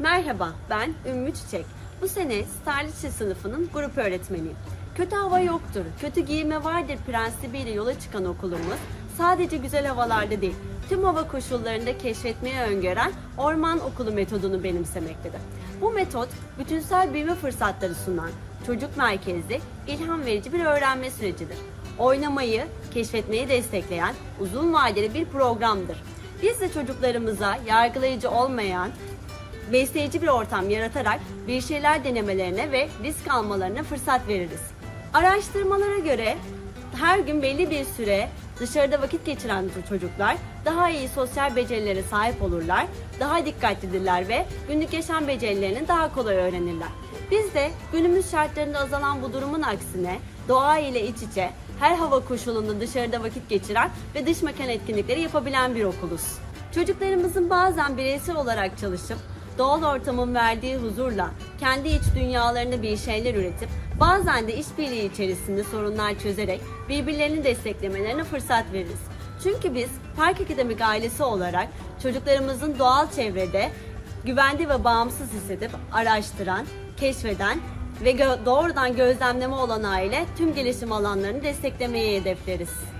Merhaba, ben Ümmü Çiçek. Bu sene Starliçe sınıfının grup öğretmeniyim. Kötü hava yoktur, kötü giyime vardır prensibiyle yola çıkan okulumuz sadece güzel havalarda değil, tüm hava koşullarında keşfetmeyi öngören orman okulu metodunu benimsemektedir. Bu metot bütünsel büyüme fırsatları sunan, çocuk merkezli, ilham verici bir öğrenme sürecidir. Oynamayı, keşfetmeyi destekleyen uzun vadeli bir programdır. Biz de çocuklarımıza yargılayıcı olmayan, besleyici bir ortam yaratarak bir şeyler denemelerine ve risk almalarına fırsat veririz. Araştırmalara göre her gün belli bir süre dışarıda vakit geçiren çocuklar daha iyi sosyal becerilere sahip olurlar, daha dikkatlidirler ve günlük yaşam becerilerini daha kolay öğrenirler. Biz de günümüz şartlarında azalan bu durumun aksine doğa ile iç içe her hava koşulunda dışarıda vakit geçiren ve dış mekan etkinlikleri yapabilen bir okuluz. Çocuklarımızın bazen bireysel olarak çalışıp doğal ortamın verdiği huzurla kendi iç dünyalarında bir şeyler üretip bazen de işbirliği içerisinde sorunlar çözerek birbirlerini desteklemelerine fırsat veririz. Çünkü biz Park Akademik ailesi olarak çocuklarımızın doğal çevrede güvende ve bağımsız hissedip araştıran, keşfeden ve doğrudan gözlemleme olanağıyla tüm gelişim alanlarını desteklemeyi hedefleriz.